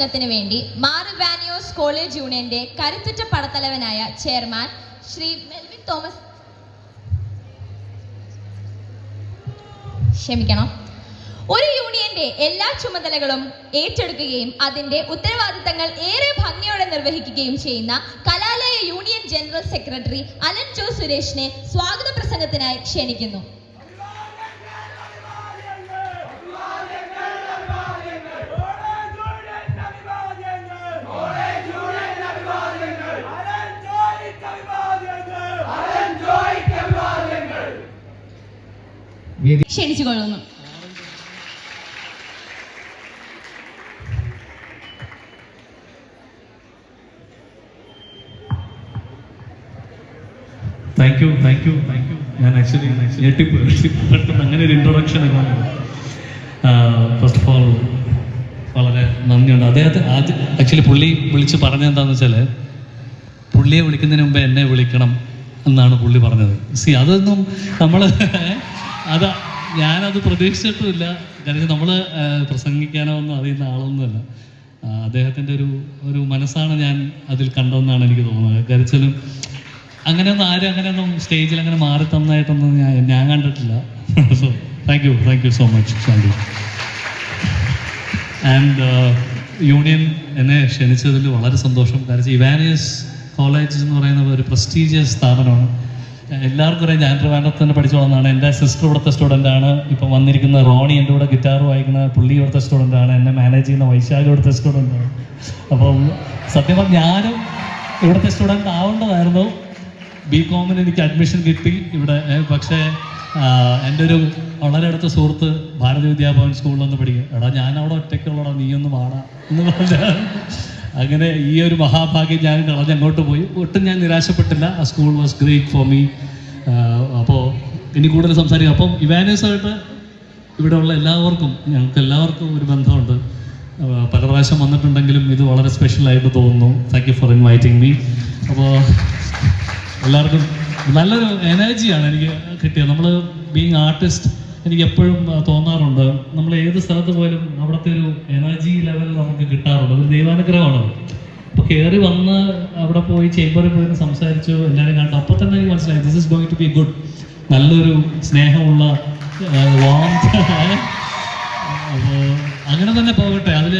പ്രസംഗത്തിന് വേണ്ടി വാനിയോസ് കോളേജ് യൂണിയന്റെ കരുത്തുറ്റ പടത്തലവനായ ചെയർമാൻ ശ്രീ മെൽവിൻ തോമസ്. ക്ഷമിക്കണം. ഒരു യൂണിയന്റെ എല്ലാ ചുമതലകളും ഏറ്റെടുക്കുകയും അതിന്റെ ഉത്തരവാദിത്തങ്ങൾ ഏറെ ഭംഗിയോടെ നിർവഹിക്കുകയും ചെയ്യുന്ന കലാലയ union general secretary Alan Jo സുരേഷിനെ സ്വാഗത പ്രസംഗത്തിനായി ക്ഷണിക്കുന്നു. ക്ഷണിച്ചുകൊള്ളുന്നു. Thank you thank you thank you ഞാൻ ആക്ച്വലി ഞെട്ടിപ്പോയി. പെട്ടെന്ന് അങ്ങനെ ഒരു ഇൻട്രൊഡക്ഷൻ ഫസ്റ്റ് ഓഫ് ഓൾ വളരെ നന്ദിയുണ്ട്. അദ്ദേഹത്തെ ആദ്യം ആക്ച്വലി പുള്ളി വിളിച്ച് പറഞ്ഞത് എന്താണെന്ന് വെച്ചാൽ പുള്ളിയെ വിളിക്കുന്നതിന് മുമ്പ് എന്നെ വിളിക്കണം എന്നാണ് പുള്ളി പറഞ്ഞത്. സി അതൊന്നും നമ്മൾ അത് ഞാനത് പ്രതീക്ഷിച്ചിട്ടുമില്ല കാരണം നമ്മൾ പ്രസംഗിക്കാനോ ഒന്നും അറിയുന്ന ആളൊന്നുമല്ല. അദ്ദേഹത്തിന്റെ ഒരു ഒരു മനസ്സാണ് ഞാൻ അതിൽ കണ്ടതെന്നാണ് എനിക്ക് തോന്നുന്നത്. കരച്ചിലും അങ്ങനെയൊന്നും ആരും അങ്ങനെയൊന്നും സ്റ്റേജിൽ അങ്ങനെ മാറി തന്നതായിട്ടൊന്നും ഞാൻ ഞാൻ കണ്ടിട്ടില്ല. So thank you thank you so much Chandy and union എന്നെ ക്ഷണിച്ചതിൽ വളരെ സന്തോഷം. കാരണം ഇവാനിയസ് കോളേജ് എന്ന് പറയുന്ന ഒരു പ്രസ്റ്റീജിയസ് സ്ഥാപനമാണ്. എല്ലാവർക്കും അറിയാം. ഞാൻ ട്രിവാൻഡ്രത്ത് തന്നെ പഠിച്ചു വളർന്നതാണ് എന്റെ സിസ്റ്റർ ഇവിടുത്തെ ആണ്. ഇപ്പം വന്നിരിക്കുന്ന റോണി എന്റെ കൂടെ ഗിറ്റാർ വായിക്കുന്ന പുള്ളി ഇവിടുത്തെ ആണ്. എന്നെ മാനേജ് ചെയ്യുന്ന വൈശാഖ് ഇവിടുത്തെ ആണ്. അപ്പം സത്യം പറഞ്ഞാൽ ഞാനും ഇവിടുത്തെ സ്റ്റുഡന്റ് ആവേണ്ടതായിരുന്നു. ബി കോമിന് എനിക്ക് അഡ്മിഷൻ കിട്ടി. ഇവിടെ പക്ഷേ എന്റെ ഒരു വളരെ അടുത്ത സുഹൃത്ത് ഭാരതി വിദ്യാഭവൻ സ്കൂളിൽ പഠിക്കും. എടാ ഞാൻ അവിടെ ഒറ്റയ്ക്കുള്ളടാ നീയൊന്ന് വാടാ എന്ന് പറഞ്ഞാൽ അങ്ങനെ ഈ ഒരു മഹാഭാഗ്യം ഞാൻ കളഞ്ഞ് അങ്ങോട്ട് പോയി. ഒട്ടും ഞാൻ നിരാശപ്പെട്ടില്ല. ആ school was great for me അപ്പോൾ ഇനി കൂടുതൽ സംസാരിക്കാം. അപ്പം ഇവാനേഴ്സായിട്ട് ഇവിടെയുള്ള എല്ലാവർക്കും ഞങ്ങൾക്ക് എല്ലാവർക്കും ഒരു ബന്ധമുണ്ട്. പല പ്രാവശ്യം വന്നിട്ടുണ്ടെങ്കിലും ഇത് വളരെ സ്പെഷ്യലായിട്ട് തോന്നുന്നു. Thank you for inviting me അപ്പോൾ എല്ലാവർക്കും നല്ലൊരു എനർജിയാണ് എനിക്ക് കിട്ടിയത്. നമ്മൾ ബീങ് ആർട്ടിസ്റ്റ് എനിക്ക് എപ്പോഴും തോന്നാറുണ്ട്. നമ്മൾ ഏത് സ്ഥലത്ത് പോയാലും അവിടുത്തെ ഒരു എനർജി ലെവൽ നമുക്ക് കിട്ടാറുണ്ട്. ഒരു ദൈവാനുഗ്രഹമാണ് അപ്പോൾ കയറി വന്ന് അവിടെ പോയി ചേമ്പറിൽ പോയി സംസാരിച്ചു എല്ലാവരും കണ്ടു. അപ്പോൾ തന്നെ എനിക്ക് മനസ്സിലായി this is going to be good നല്ലൊരു സ്നേഹമുള്ള അങ്ങനെ തന്നെ പോകട്ടെ. അതിൽ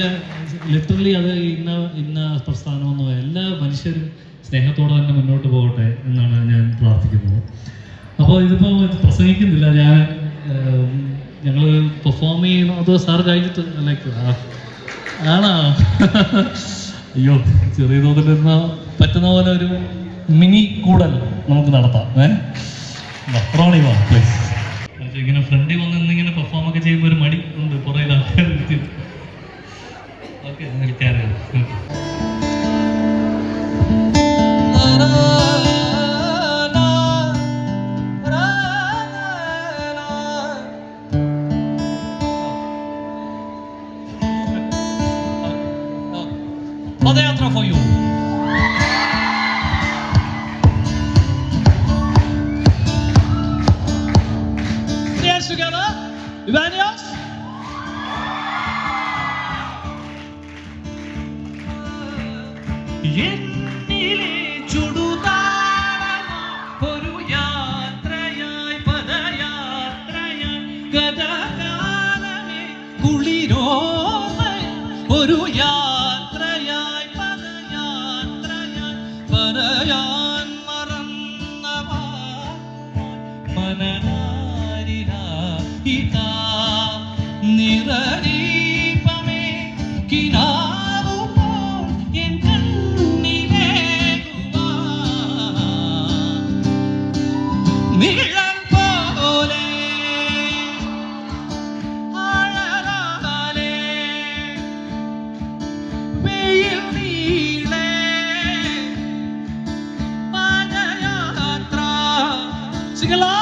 ലിറ്ററലി അത് ഇന്ന ഇന്ന പ്രസ്ഥാനമൊന്നും എല്ലാ മനുഷ്യരും സ്നേഹത്തോടെ തന്നെ മുന്നോട്ട് പോകട്ടെ എന്നാണ് ഞാൻ പ്രാർത്ഥിക്കുന്നത്. അപ്പോൾ ഇതിപ്പോൾ പ്രസംഗിക്കുന്നില്ല. ഞാൻ ഞങ്ങൾ പെർഫോം ചെയ്യണോ അതോ സാർ കഴിഞ്ഞിട്ട് ലൈക്ക് ആണോ? അയ്യോ ചെറിയ തോതിൽ നിന്ന് പറ്റുന്ന പോലെ ഒരു മിനി കൂടൽ നമുക്ക് നടത്താം. ഏഹ് റോണി വാ പ്ലീസ് ഇങ്ങനെ ഫ്രണ്ടിൽ വന്ന് ഇന്നിങ്ങനെ പെർഫോം ഒക്കെ ചെയ്യുമ്പോൾ ഒരു മടി ഉണ്ട്. കുറേ ആൾക്കാർ okay sing.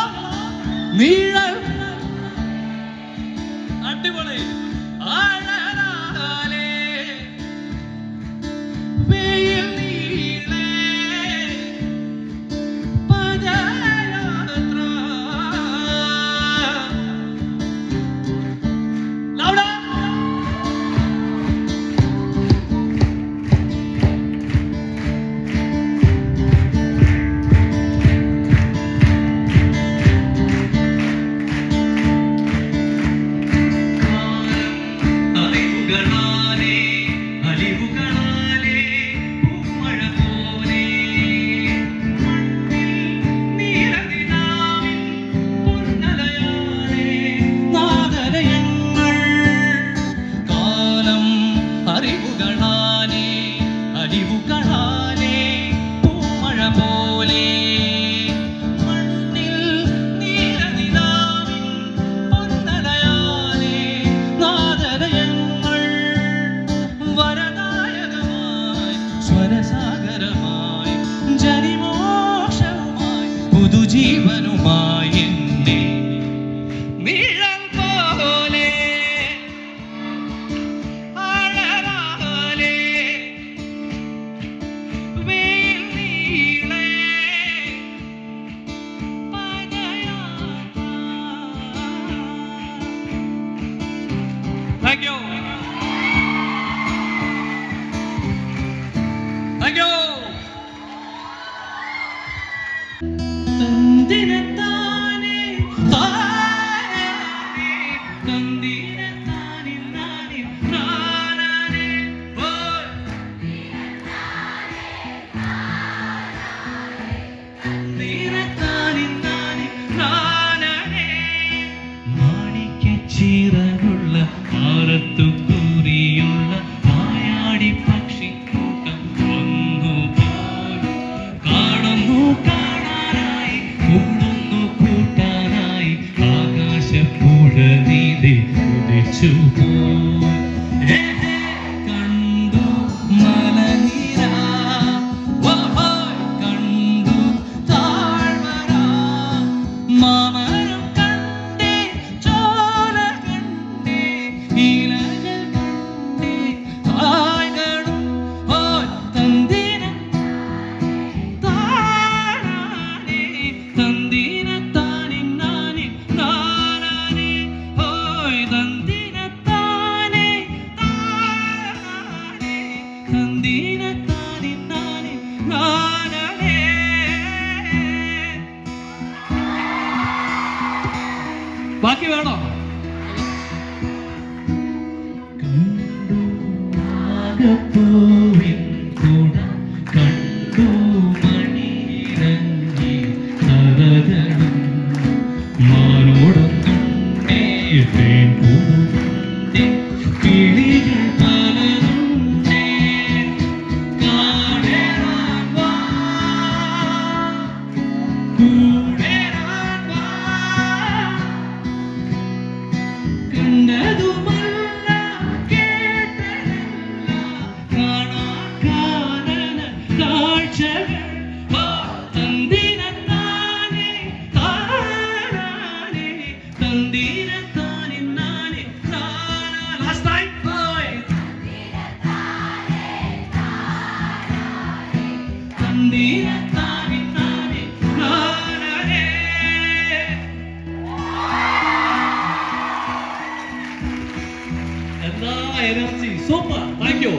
Energy. Super. Thank you.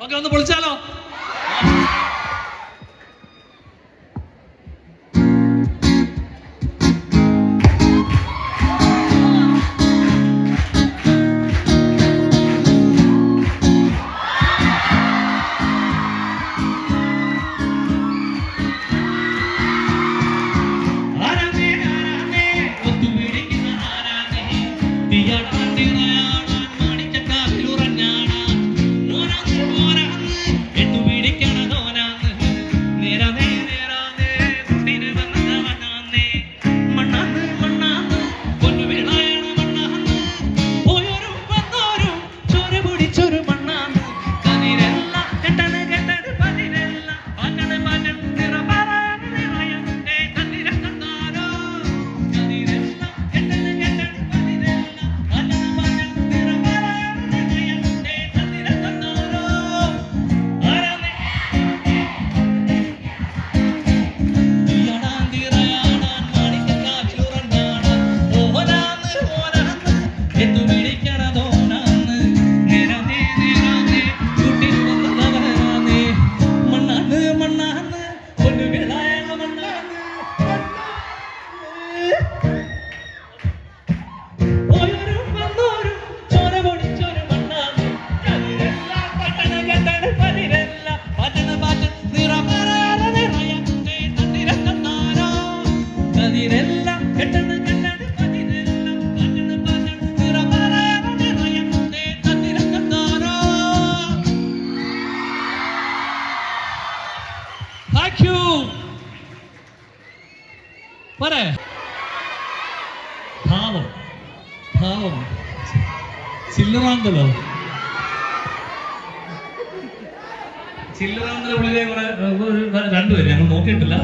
ഒക്കെ ഒന്ന് പൊളിച്ചാലോ? ചില്ലറാന്തല പുള്ളിയെ കുറെ രണ്ടുപേര് ഞങ്ങൾ നോക്കിയിട്ടില്ല.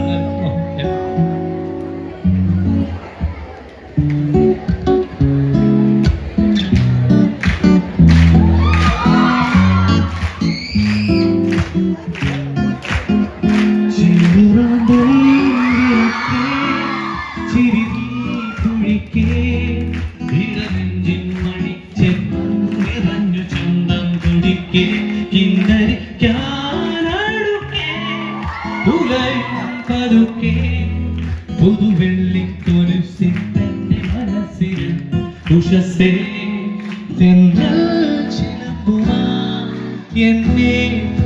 എന്നെ തൊടുന്നു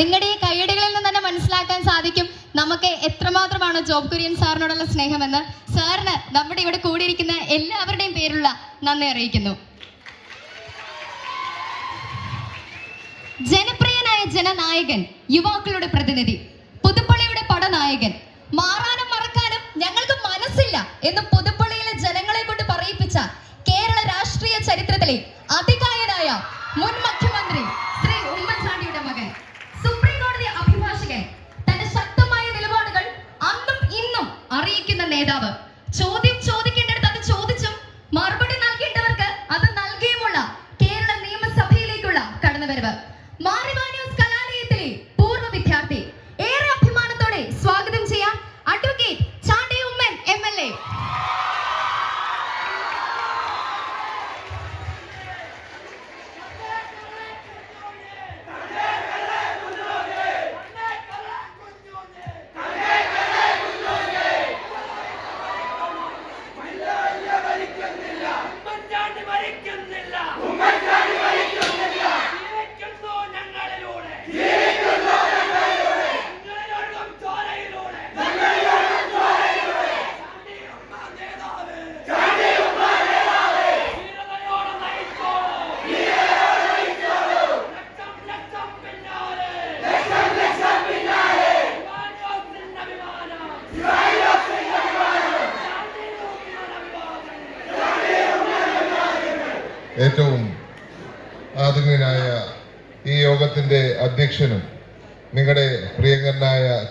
നിങ്ങളുടെ ഈ കൈയടികളിൽ നിന്ന് തന്നെ മനസ്സിലാക്കാൻ സാധിക്കും നമുക്ക് എത്രമാത്രമാണ് ജോബ് കുര്യൻ സാറിനോടുള്ള സ്നേഹമെന്ന്. സാറിന് നമ്മുടെ ഇവിടെ കൂടിയിരിക്കുന്ന എല്ലാവരുടെയും പേരുള്ള നന്ദി അറിയിക്കുന്നു. ജനപ്രിയനായ ജനനായകൻ യുവാക്കളുടെ പ്രതിനിധി പുതുപ്പള്ളിയുടെ പടനായകൻ നേതാവ്. ചോദ്യം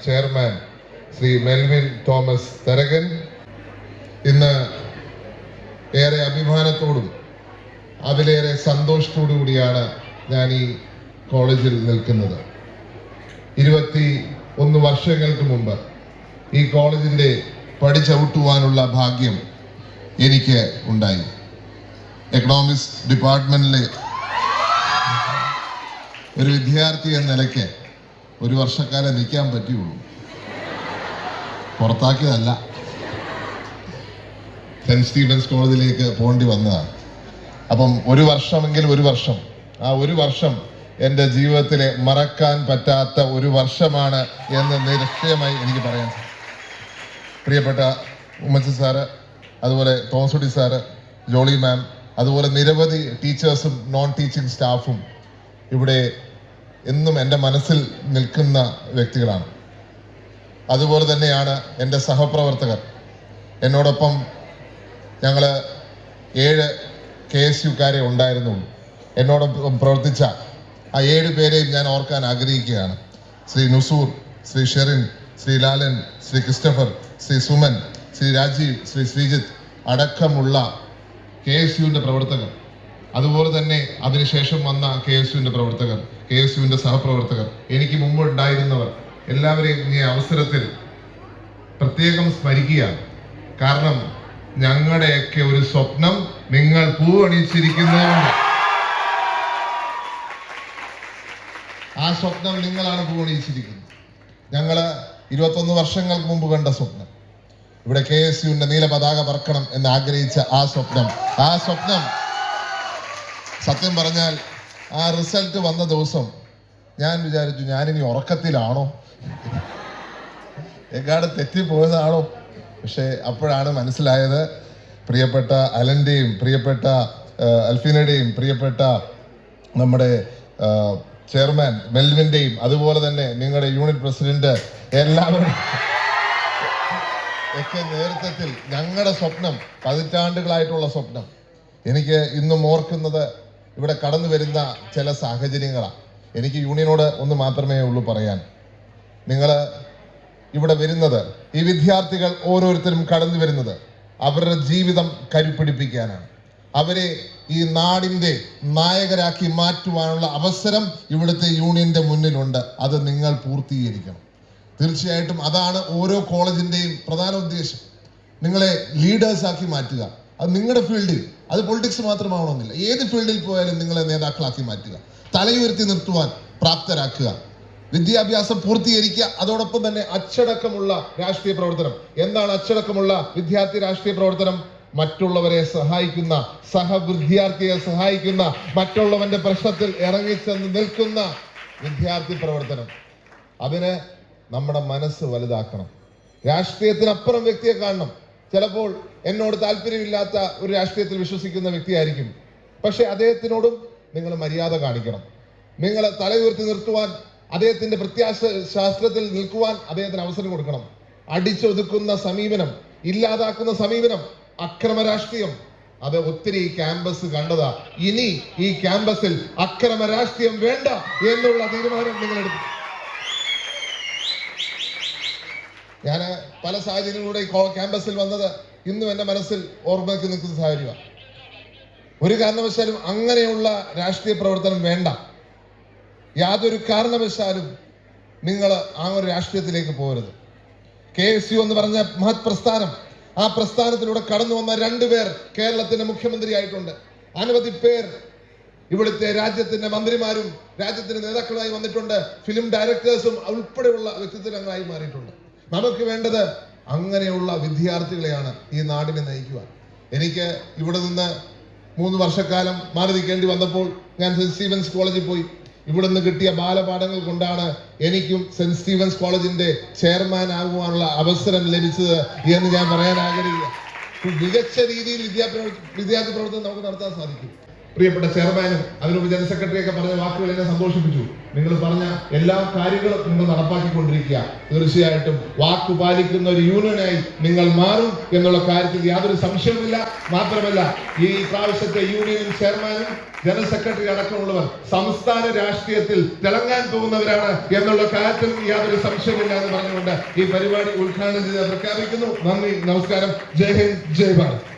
ചെയർമാൻ ശ്രീ മെൽവിൻ തോമസ് തരകൻ. ഇന്ന് ഏറെ അഭിമാനത്തോടും അതിലേറെ സന്തോഷത്തോടു കൂടിയാണ് ഞാൻ ഈ കോളേജിൽ നിൽക്കുന്നത്. ഇരുപത്തി ഒന്ന് വർഷങ്ങൾക്ക് മുമ്പ് ഈ കോളേജിന്റെ പഠിച്ചവിട്ടുവാനുള്ള ഭാഗ്യം എനിക്ക് ഉണ്ടായി. എക്കണോമിക്സ് ഡിപ്പാർട്ട്മെന്റിലെ ഒരു വിദ്യാർത്ഥി എന്ന നിലയ്ക്ക് ഒരു വർഷക്കാലം നിൽക്കാൻ പറ്റിയുള്ളൂ പുറത്താക്കിയതല്ല. സെന്റ് സ്റ്റീഫൻസ് കോളേജിലേക്ക് പോകേണ്ടി വന്നതാണ്. അപ്പം ഒരു വർഷമെങ്കിൽ ഒരു വർഷം. ആ ഒരു വർഷം എന്റെ ജീവിതത്തിലെ മറക്കാൻ പറ്റാത്ത ഒരു വർഷമാണ് എന്ന് നിരക്ഷയമായി എനിക്ക് പറയാൻ പ്രിയപ്പെട്ട ഉമ്മച്ചി സാറ് അതുപോലെ തോമസുടി സാറ് ജോളി മാം അതുപോലെ നിരവധി ടീച്ചേഴ്സും നോൺ ടീച്ചിങ് സ്റ്റാഫും ഇവിടെ എന്നും എന്റെ മനസ്സിൽ നിൽക്കുന്ന വ്യക്തികളാണ്. അതുപോലെ തന്നെയാണ് എന്റെ സഹപ്രവർത്തകർ. എന്നോടൊപ്പം ഞങ്ങൾ ഏഴ് കെ എസ് യുക്കാരെ ഉണ്ടായിരുന്നുള്ളൂ. എന്നോടൊപ്പം പ്രവർത്തിച്ച ആ ഏഴ് പേരെയും ഞാൻ ഓർക്കാൻ ആഗ്രഹിക്കുകയാണ്. ശ്രീ നുസൂർ ശ്രീ ഷെറിൻ ശ്രീ ലാലൻ ശ്രീ ക്രിസ്റ്റഫർ ശ്രീ സുമൻ ശ്രീ രാജീവ് ശ്രീ ശ്രീജിത്ത് അടക്കമുള്ള കെ എസ് യുവിന്റെ പ്രവർത്തകർ. അതുപോലെ തന്നെ അതിനുശേഷം വന്ന കെ എസ് യുവിന്റെ പ്രവർത്തകർ. കെ എസ് യുവിന്റെ സഹപ്രവർത്തകർ എനിക്ക് മുമ്പ് ഉണ്ടായിരുന്നവർ എല്ലാവരെയും ഈ അവസരത്തിൽ പ്രത്യേകം സ്മരിക്കുകയാണ്. കാരണം ഞങ്ങളുടെയൊക്കെ ഒരു സ്വപ്നം നിങ്ങൾ പൂവണിച്ചിരിക്കുന്നതുകൊണ്ട് ആ സ്വപ്നം നിങ്ങളാണ് പൂവണിച്ചിരിക്കുന്നത് ഞങ്ങൾ ഇരുപത്തൊന്ന് വർഷങ്ങൾക്ക് മുമ്പ് കണ്ട സ്വപ്നം. ഇവിടെ കെ എസ് യുവിന്റെ നീല പതാക പറക്കണം എന്ന് ആഗ്രഹിച്ച ആ സ്വപ്നം. ആ സ്വപ്നം സത്യം പറഞ്ഞാൽ ആ റിസൾട്ട് വന്ന ദിവസം ഞാൻ വിചാരിച്ചു ഞാനിനി ഉറക്കത്തിലാണോ? എങ്ങാട് തെറ്റിപ്പോയതാണോ? പക്ഷേ അപ്പോഴാണ് മനസ്സിലായത് പ്രിയപ്പെട്ട അലന്റെയും പ്രിയപ്പെട്ട അൽഫിനയുടെയും പ്രിയപ്പെട്ട നമ്മുടെ ചെയർമാൻ മെൽവിന്റെയും അതുപോലെ തന്നെ നിങ്ങളുടെ യൂണിറ്റ് പ്രസിഡന്റ് എല്ലാവരും ഒക്കെ നേതൃത്വത്തിൽ ഞങ്ങളുടെ സ്വപ്നം പതിറ്റാണ്ടുകളായിട്ടുള്ള സ്വപ്നം. എനിക്ക് ഇന്നും ഓർക്കുന്നത് ഇവിടെ കടന്നു വരുന്ന ചില സാഹചര്യങ്ങളാണ് എനിക്ക് യൂണിയനോട് ഒന്ന് മാത്രമേ ഉള്ളൂ പറയാൻ. നിങ്ങൾ ഇവിടെ വരുന്നത് ഈ വിദ്യാർത്ഥികൾ ഓരോരുത്തരും കടന്നു വരുന്നത് അവരുടെ ജീവിതം കരുപ്പിടിപ്പിക്കാനാണ്. അവരെ ഈ നാടിന്റെ നായകരാക്കി മാറ്റുവാനുള്ള അവസരം ഇവിടുത്തെ യൂണിയന്റെ മുന്നിലുണ്ട്. അത് നിങ്ങൾ പൂർത്തീകരിക്കണം. തീർച്ചയായിട്ടും അതാണ് ഓരോ കോളേജിന്റെയും പ്രധാന ഉദ്ദേശം. നിങ്ങളെ ലീഡേഴ്സ് ആക്കി മാറ്റുക. അത് നിങ്ങളുടെ ഫീൽഡിൽ അത് പൊളിറ്റിക്സ് മാത്രമാവണമെന്നില്ല. ഏത് ഫീൽഡിൽ പോയാലും നിങ്ങളെ നേതാക്കളാക്കി മാറ്റുക. തലയുയർത്തി നിർത്തുവാൻ പ്രാപ്തരാക്കുക. വിദ്യാഭ്യാസം പൂർത്തീകരിക്കുക. അതോടൊപ്പം തന്നെ അച്ചടക്കമുള്ള രാഷ്ട്രീയ പ്രവർത്തനം. എന്താണ് അച്ചടക്കമുള്ള വിദ്യാർത്ഥി രാഷ്ട്രീയ പ്രവർത്തനം? മറ്റുള്ളവരെ സഹായിക്കുന്ന സഹവിദ്യാർത്ഥിയെ സഹായിക്കുന്ന മറ്റുള്ളവന്റെ പ്രശ്നത്തിൽ ഇറങ്ങിച്ചെന്ന് നിൽക്കുന്ന വിദ്യാർത്ഥി പ്രവർത്തനം. അതിന് നമ്മുടെ മനസ്സ് വലുതാക്കണം. രാഷ്ട്രീയത്തിനപ്പുറം വ്യക്തിയെ കാണണം. ചിലപ്പോൾ എന്നോട് താല്പര്യമില്ലാത്ത ഒരു രാഷ്ട്രീയത്തിൽ വിശ്വസിക്കുന്ന വ്യക്തിയായിരിക്കും. പക്ഷെ അദ്ദേഹത്തിനോടും നിങ്ങൾ മര്യാദ കാണിക്കണം. നിങ്ങൾ തല ഉയർത്തി നിർത്തുവാൻ അദ്ദേഹത്തിന്റെ പ്രത്യാശ ശാസ്ത്രത്തിൽ നിൽക്കുവാൻ അദ്ദേഹത്തിന് അവസരം കൊടുക്കണം. അടിച്ചൊതുക്കുന്ന സമീപനം ഇല്ലാതാക്കുന്ന സമീപനം അക്രമ രാഷ്ട്രീയം. അത് ഒത്തിരി ക്യാമ്പസ് കണ്ടതാ. ഇനി ഈ ക്യാമ്പസിൽ അക്രമ രാഷ്ട്രീയം വേണ്ട എന്നുള്ള തീരുമാനം നിങ്ങൾ എടുത്തു ഞാൻ പല സാഹചര്യങ്ങളിലൂടെ ക്യാമ്പസിൽ വന്നത് ഇന്നും എന്റെ മനസ്സിൽ ഓർമ്മയ്ക്ക് നിൽക്കുന്ന സാഹചര്യമാണ് ഒരു കാരണവശാലും അങ്ങനെയുള്ള രാഷ്ട്രീയ പ്രവർത്തനം വേണ്ട. യാതൊരു കാരണവശാലും നിങ്ങൾ ആ ഒരു രാഷ്ട്രീയത്തിലേക്ക് പോകരുത്. കെ എസ് യു എന്ന് പറഞ്ഞ മഹത് പ്രസ്ഥാനം ആ പ്രസ്ഥാനത്തിലൂടെ കടന്നു വന്ന രണ്ടുപേർ കേരളത്തിന്റെ മുഖ്യമന്ത്രി ആയിട്ടുണ്ട് അനവധി പേർ ഇവിടുത്തെ രാജ്യത്തിന്റെ മന്ത്രിമാരും രാജ്യത്തിന്റെ നേതാക്കളായി വന്നിട്ടുണ്ട്. ഫിലിം ഡയറക്ടേഴ്സും ഉൾപ്പെടെയുള്ള വ്യക്തിത്വങ്ങളായി മാറിയിട്ടുണ്ട്. നമുക്ക് വേണ്ടത് അങ്ങനെയുള്ള വിദ്യാർത്ഥികളെയാണ് ഈ നാടിനെ നയിക്കുവാൻ. എനിക്ക് ഇവിടെ നിന്ന് മൂന്ന് വർഷക്കാലം മാറി നിൽക്കേണ്ടി വന്നപ്പോൾ ഞാൻ സെന്റ് സ്റ്റീവൻസ് കോളേജിൽ പോയി. ഇവിടെ നിന്ന് കിട്ടിയ ബാലപാഠങ്ങൾ കൊണ്ടാണ് എനിക്കും സെന്റ് സ്റ്റീവൻസ് കോളേജിന്റെ ചെയർമാൻ ആകുവാനുള്ള അവസരം ലഭിച്ചത് എന്ന് ഞാൻ പറയാൻ ആഗ്രഹിക്കുക മികച്ച രീതിയിൽ വിദ്യാഭ്യാസ വിദ്യാർത്ഥി പ്രവർത്തനം നമുക്ക് നടത്താൻ സാധിക്കും. പ്രിയപ്പെട്ട ചെയർമാനും അതിനുമുമ്പ് ജനറൽ സെക്രട്ടറി ഒക്കെ പറഞ്ഞ വാക്കുകൾ എന്നെ സന്തോഷിപ്പിച്ചു. നിങ്ങൾ പറഞ്ഞ എല്ലാ കാര്യങ്ങളും നിങ്ങൾ നടപ്പാക്കിക്കൊണ്ടിരിക്കുക. തീർച്ചയായിട്ടും വാക്ക് പാലിക്കുന്ന ഒരു യൂണിയനായി നിങ്ങൾ മാറും എന്നുള്ള കാര്യത്തിൽ യാതൊരു സംശയവുമില്ല. മാത്രമല്ല ഈ പ്രാവശ്യത്തെ യൂണിയൻ ചെയർമാനും ജനറൽ സെക്രട്ടറി അടക്കമുള്ളവർ സംസ്ഥാന രാഷ്ട്രീയത്തിൽ തിളങ്ങാൻ പോകുന്നവരാണ് എന്നുള്ള കാര്യത്തിൽ യാതൊരു സംശയമില്ല എന്ന് പറഞ്ഞുകൊണ്ട് ഈ പരിപാടി ഉദ്ഘാടനം ചെയ്ത് പ്രഖ്യാപിക്കുന്നു. നന്ദി നമസ്കാരം. ജയ് ഹിന്ദ് ജയ് ഭാരത്.